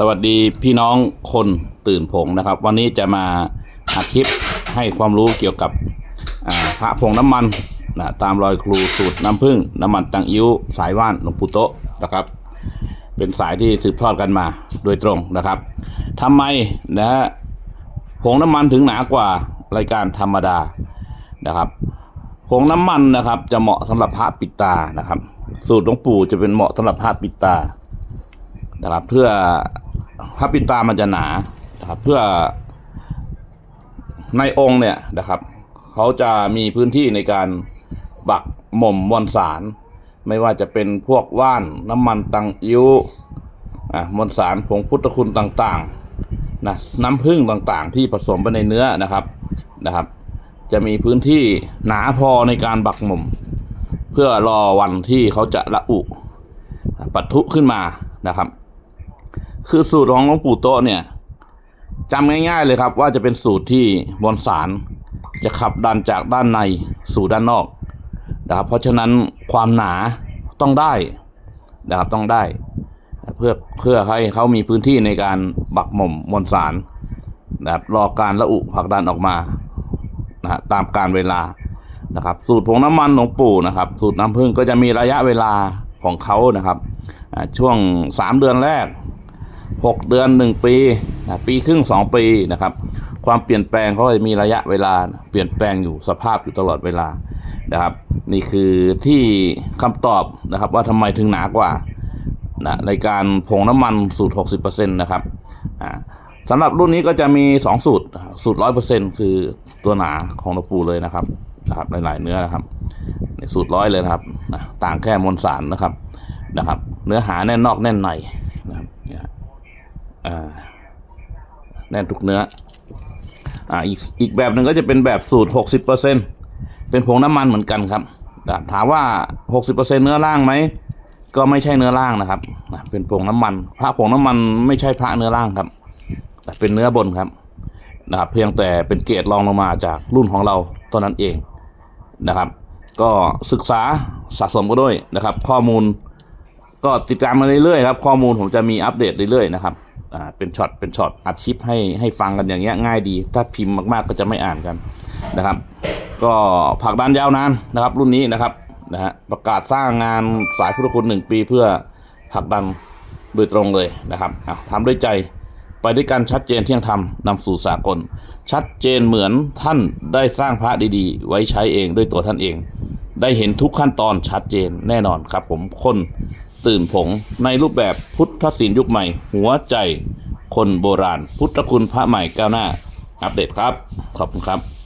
สวัสดีพี่น้องคนตื่นผงนะครับ วันนี้จะมาอัดคลิปให้ความรู้เกี่ยวกับพระผงน้ำมันนะตามรอยครูสูตรน้ำผึ้งน้ำมันตังอิ้วสายว่านหลวงปู่โตะนะครับ เป็นสายที่สืบทอดกันมาโดยตรงนะครับทำไมนะฮะผงน้ำมันถึงหนากว่ารายการธรรมดานะครับผงน้ำมันนะครับจะเหมาะสำหรับพระปิดตานะครับ สูตรหลวงปู่จะเป็นเหมาะสำหรับพระปิดตานะครับเพื่อ พระปิดตามันจะหนานะครับเพื่อในองค์เนี่ยนะครับเขาจะมีพื้นที่ในการบักหม่มมวลสาร ไม่ว่าจะเป็นพวกว่านน้ำมันตังอิ้วอะมวลสารผงพุทธคุณต่างๆนะน้ำผึ้งต่างๆ ที่ผสมไปในเนื้อนะครับนะครับ จะมีพื้นที่หนาพอในการบักหม่ม เพื่อรอวันที่เขาจะละอุปัทุขึ้นมานะครับ คือสูตรของหลวงปู่โตะเนี่ยจำง่าย ๆ เลยครับ ว่าจะเป็นสูตรที่มวลสารจะขับดันจากด้านในสู่ด้านนอกนะครับเพราะฉะนั้นความหนาต้องได้นะครับต้องได้เพื่อเพื่อให้เขามีพื้นที่ในการบักหม่มมวลสารนะครับรอการละอุผลักดันออกมานะฮะตามการเวลานะครับ สูตรผงน้ำมันหลวงปู่นะครับ สูตรน้ำผึ้งก็จะมีระยะเวลาของเขานะครับช่วงสามเดือนแรก หกเดือนหนึ่งปีนะปีครึ่งสองปีนะครับ ความเปลี่ยนแปลงเขาจะมีระยะเวลาเปลี่ยนแปลงอยู่สภาพอยู่ตลอดเวลานะครับ นี่คือที่คำตอบนะครับว่าทำไมถึงหนากว่านะในการผงน้ำมันสูตร 60%นะครับอ่าสำหรับรุ่นนี้ก็จะมี 2 สูตรนะครับสูตร 100%คือตัวหนาของหลวงปู่เลยนะครับนะครับหลายๆเนื้อนะครับสูตรร้อยเลยนะครับ ต่างแค่มวลสารนะครับนะครับ เนื้อหาแน่นนอกแน่นในนะครับเนี่ย อ่า แน่นทุกเนื้ออ่าอีกอีกแบบหนึ่งก็จะเป็นแบบสูตร 60%เป็นผงน้ำมันเหมือนกันครับแต่ถามว่า 60%เนื้อล่างไหมก็ไม่ใช่เนื้อล่างนะครับ เป็นผงน้ำมัน พระผงน้ำมันไม่ใช่พระเนื้อล่างครับ แต่เป็นเนื้อบนครับนะครับเพียงแต่เป็นเกรดรองลงมาจากรุ่นของเราตอนนั้นเองนะครับ ก็ศึกษาสะสมก็ด้วยนะครับ ข้อมูลก็ติดตามมาเรื่อยๆครับ ข้อมูลผมจะมีอัปเดตเรื่อยๆนะครับ อ่าเป็นช็อตเป็นช็อตอัดคลิปให้ให้ฟังกันอย่างเงี้ยง่ายดี ถ้าพิมพ์มากๆก็จะไม่อ่านกันนะครับ ก็ผักดันยาวนานนะครับ รุ่นนี้นะครับนะฮะประกาศสร้างงานสายพุทธคุณหนึ่งปีเพื่อผักดันโดยตรงเลยนะครับอะทำด้วยใจไปด้วยกันชัดเจนเที่ยงธรรมนำสู่สากล ชัดเจนเหมือนท่านได้สร้างพระดีๆ ไว้ใช้เองด้วยตัวท่านเอง ได้เห็นทุกขั้นตอนชัดเจนแน่นอนครับผมคน ตื่นผง ในรูปแบบพุทธศิลป์ยุคใหม่ หัวใจคนโบราณ พุทธคุณพระใหม่ก้าวหน้า อัปเดตครับ ขอบคุณครับ